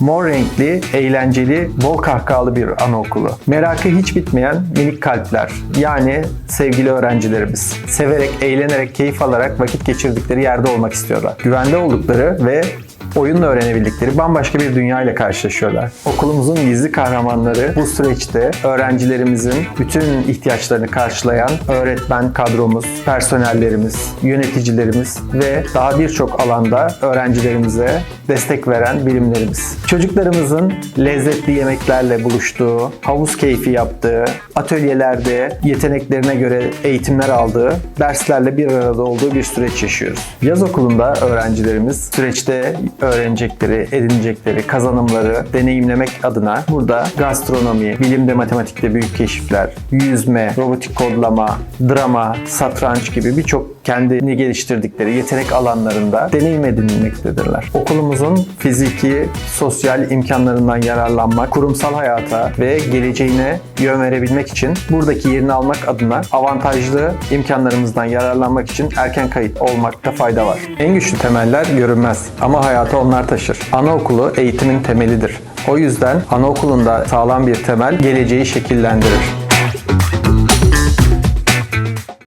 Mor renkli, eğlenceli, bol kahkahalı bir anaokulu. Merakı hiç bitmeyen minik kalpler. Yani sevgili öğrencilerimiz. Severek, eğlenerek, keyif alarak vakit geçirdikleri yerde olmak istiyorlar. Güvende oldukları ve oyunla öğrenebildikleri bambaşka bir dünya ile karşılaşıyorlar. Okulumuzun gizli kahramanları bu süreçte öğrencilerimizin bütün ihtiyaçlarını karşılayan öğretmen kadromuz, personellerimiz, yöneticilerimiz ve daha birçok alanda öğrencilerimize destek veren birimlerimiz. Çocuklarımızın lezzetli yemeklerle buluştuğu, havuz keyfi yaptığı, atölyelerde yeteneklerine göre eğitimler aldığı, derslerle bir arada olduğu bir süreç yaşıyoruz. Yaz okulunda öğrencilerimiz süreçte öğrenecekleri, edinecekleri kazanımları deneyimlemek adına burada gastronomi, bilimde matematikte büyük keşifler, yüzme, robotik kodlama, drama, satranç gibi birçok kendini geliştirdikleri yetenek alanlarında deneyim edinmektedirler. Okulumuzun fiziki, sosyal imkanlarından yararlanmak, kurumsal hayata ve geleceğine yön verebilmek için buradaki yerini almak adına avantajlı imkanlarımızdan yararlanmak için erken kayıt olmakta fayda var. En güçlü temeller görünmez ama hayata onlar taşır. Anaokulu eğitimin temelidir. O yüzden anaokulunda sağlam bir temel geleceği şekillendirir.